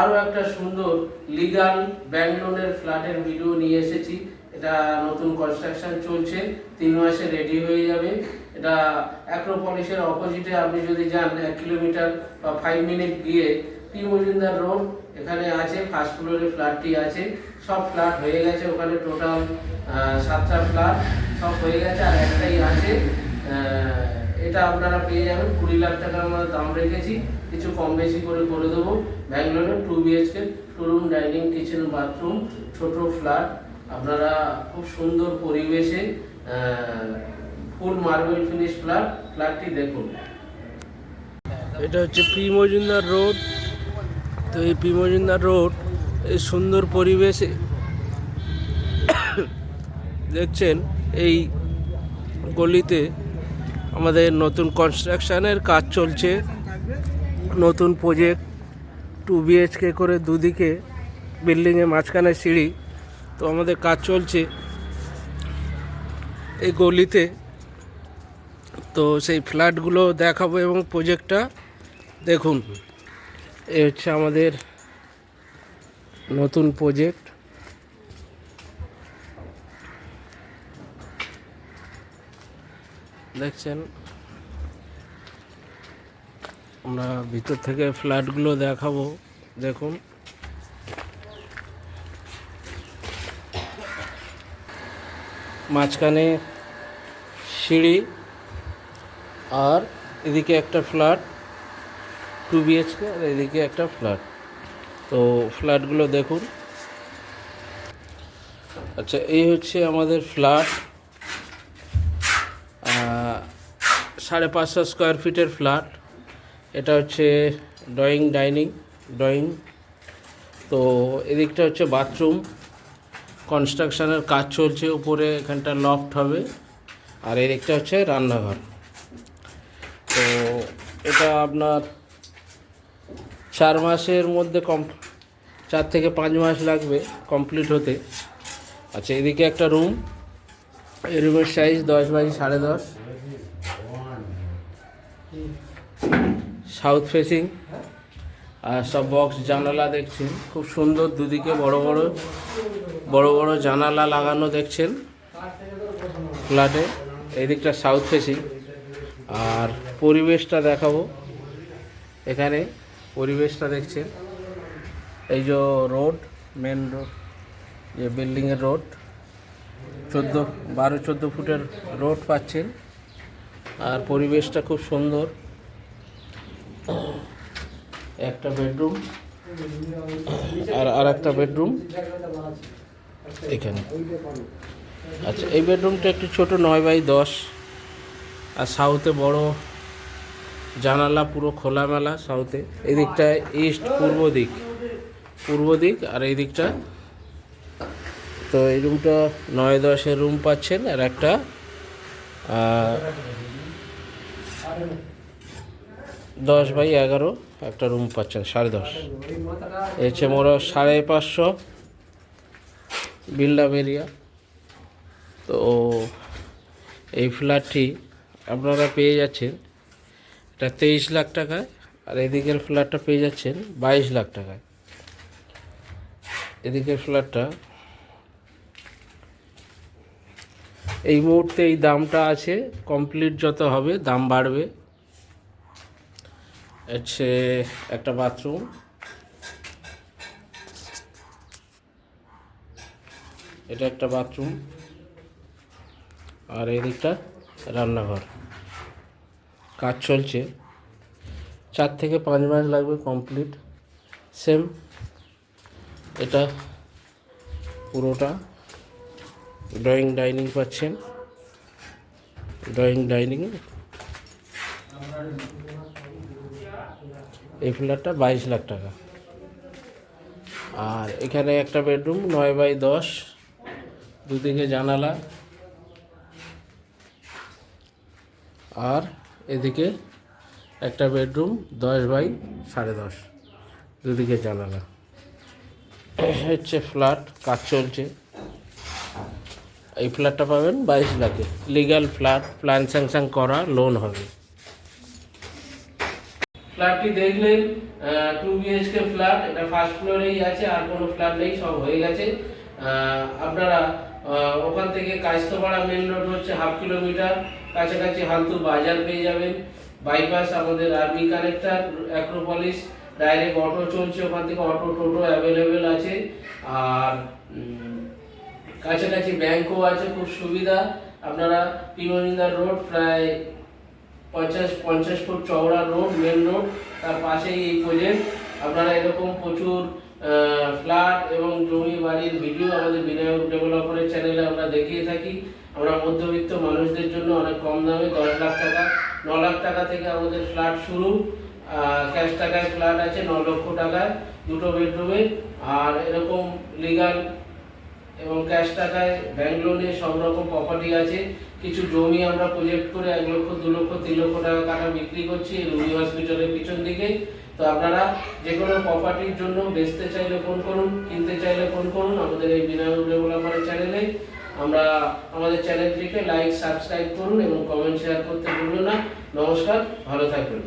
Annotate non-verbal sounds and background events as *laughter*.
আরও একটা সুন্দর লিগাল ব্যাংক লোনের ফ্ল্যাটের ভিডিও নিয়ে এসেছি। এটা নতুন কনস্ট্রাকশন চলছে, তিন মাসে রেডি হয়ে যাবে। এটা অ্যাক্রোপলিসের অপোজিটে আপনি যদি যান, এক কিলোমিটার বা ফাইভ মিনিট গিয়ে পি মজুমদার রোড এখানে আছে ফার্স্ট ফ্লোরে ফ্ল্যাটটি আছে। সব ফ্ল্যাট হয়ে গেছে ওখানে টোটাল সাতটা ফ্ল্যাট সব হয়ে গেছে আর একটাই আছে এটা আপনারা পেয়ে যাবেন। কুড়ি লাখ টাকা আমরা দাম রেখেছি। কিছু কম বেশি করে করে দেবো। ব্যাঙ্গালোরে two BHK two room dining kitchen bathroom ছোট ফ্ল্যাট আপনারা খুব সুন্দর পরিবেশে ফুল মার্বেল ফিনিশ ফ্ল্যাট ফ্ল্যাটটি দেখুন। এটা হচ্ছে পি মজুমদার রোড। তো এই পি মজুমদার রোড, এই সুন্দর পরিবেশে *coughs* দেখছেন, এই গলিতে আমাদের নতুন কনস্ট্রাকশনের কাজ চলছে, নতুন প্রজেক্ট টু বিএইচকে করে দুদিকে বিল্ডিংয়ের মাঝখানে সিঁড়ি, তো আমাদের কাজ চলছে এই গলিতে। তো সেই ফ্ল্যাটগুলো দেখাবো এবং প্রজেক্টটা দেখুন। এ হচ্ছে আমাদের নতুন প্রজেক্ট দেখছেন? আমরা ভিতর থেকে ফ্ল্যাটগুলো দেখাবো। দেখুন। মাঝখানে সিঁড়ি আর এদিকে একটা ফ্ল্যাট, টু বিএইচকে, আর এদিকে একটা ফ্ল্যাট। তো ফ্ল্যাটগুলো দেখুন। আচ্ছা এই হচ্ছে আমাদের ফ্ল্যাট। সাড়ে পাঁচশো স্কোয়ার ফিটের ফ্ল্যাট এটা হচ্ছে ড্রয়িং ডাইনিং ড্রয়িং তো এদিকটা হচ্ছে বাথরুম কনস্ট্রাকশানের কাজ চলছে, উপরে এখানটা লফট হবে। আর এদিকটা হচ্ছে রান্নাঘর। তো এটা আপনার চার মাসের মধ্যে কম, চার থেকে পাঁচ মাস লাগবে কমপ্লিট হতে। আচ্ছা এদিকে একটা রুম এই রুমের সাইজ দশ বাই সাড়ে দশ। সাউথ ফেসিং, আর সব বক্স জানালা দেখছেন। খুব সুন্দর দুদিকে বড় বড় বড় বড় জানালা লাগানো দেখছেন ফ্ল্যাটে। এই দিকটা সাউথ ফেসিং। আর পরিবেশটা দেখাবো। এখানে পরিবেশটা দেখছেন। এই যে রোড মেন রোড যে বিল্ডিংয়ের রোড চোদ্দ, বারো, চোদ্দ ফুটের রোড পাচ্ছেন। আর পরিবেশটা খুব সুন্দর। একটা বেডরুম আর আর একটা বেডরুম এখানে। আচ্ছা এই বেডরুমটা একটু ছোট নয় বাই দশ। আর সাউথে বড় জানালা পুরো খোলামেলা সাউথে। এই দিকটায় ইস্ট পূর্ব দিক পূর্ব দিক আর এই দিকটা। তো এই রুমটা নয় দশের রুম পাচ্ছেন আর একটা দশ বাই এগারো, একটা রুম পাচ্ছেন, সাড়ে দশ। হচ্ছে মোট সাড়ে পাঁচশো বিল্ড আপ এরিয়া তো এই ফ্ল্যাটটি আপনারা পেয়ে যাচ্ছেন, এটা তেইশ লাখ টাকায়, আর এদিকের ফ্ল্যাটটা পেয়ে যাচ্ছেন বাইশ লাখ টাকায়। এদিকের ফ্ল্যাটটা এই মুহূর্তে এই দামটা আছে কমপ্লিট যত হবে, দাম বাড়বে। হচ্ছে একটা বাথরুম। এটা একটা বাথরুম। আর এদিকটা রান্নাঘর। কাজ চলছে। চার থেকে পাঁচ মাস লাগবে কমপ্লিট। সেম এটা পুরোটা। ড্রয়িং ডাইনিং পাচ্ছেন। Drawing dining. এই ফ্ল্যাটটা বাইশ লাখ টাকা। আর এখানে একটা বেডরুম, নয় বাই দশ, দুদিকে জানালা। আর এদিকে একটা বেডরুম, দশ বাই সাড়ে দশ, দুদিকে জানালা। হচ্ছে ফ্ল্যাট, কাজ চলছে। এই ফ্ল্যাটটা পাবেন বাইশ লাখে। লিগ্যাল ফ্ল্যাট, প্ল্যান স্যাংশন করা, লোন হবে। ফ্ল্যাটটি দেখলেন টু বিএইচকে ফ্ল্যাট এটা ফার্স্ট ফ্লোরেই আছে, আর কোনো ফ্ল্যাট নেই, সব হয়ে গেছে। আপনারা ওখান থেকে কাইস্তপাড়া মেন রোড হচ্ছে হাফ কিলোমিটার কাছাকাছি হালতু বাজার পেয়ে যাবেন। বাইপাস আমাদের army connector Acropolis direct auto চলছে, ওখান থেকে অটো টোটো অ্যাভেলেবেল আছে। আর কাছাকাছি ব্যাংকও আছে, খুব সুবিধা। আপনারা পিমনিন্দা রোড প্রায় পঞ্চাশ পঞ্চাশ ফুট চওড়া রোড মেন রোড তার পাশেই এই প্রজেক্ট আপনারা এরকম প্রচুর ফ্ল্যাট এবং জমি বাড়ির ভিডিও আমাদের বিনায়ক ডেভেলপারের চ্যানেলে আমরা দেখিয়ে থাকি। আমরা মধ্যবিত্ত মানুষদের জন্য অনেক কম দামে, দশ লাখ টাকা, ন লাখ টাকা থেকে আমাদের ফ্ল্যাট শুরু। ক্যাশ টাকায় ফ্ল্যাট আছে, ন লক্ষ টাকায়, দুটো বেডরুমে আর এরকম লিগাল এবং ক্যাশ টাকায় ব্যাংক লোনে সব রকম প্রপার্টি আছে। কিছু জমি আমরা প্রজেক্ট করে এক লক্ষ, দু লক্ষ, তিন লক্ষ টাকা কাটা বিক্রি করছি রুবি হসপিটালের পিছন দিকে। তো আপনারা যে কোনো প্রপার্টির জন্য বেচতে চাইলে ফোন করুন, কিনতে চাইলে ফোন করুন আমাদের এই বিনায়ক ডেভেলপারের চ্যানেলে আমরা আমাদের চ্যানেলটিকে লাইক সাবস্ক্রাইব করুন এবং কমেন্ট শেয়ার করতে ভুলবেন না। নমস্কার, ভালো থাকবেন।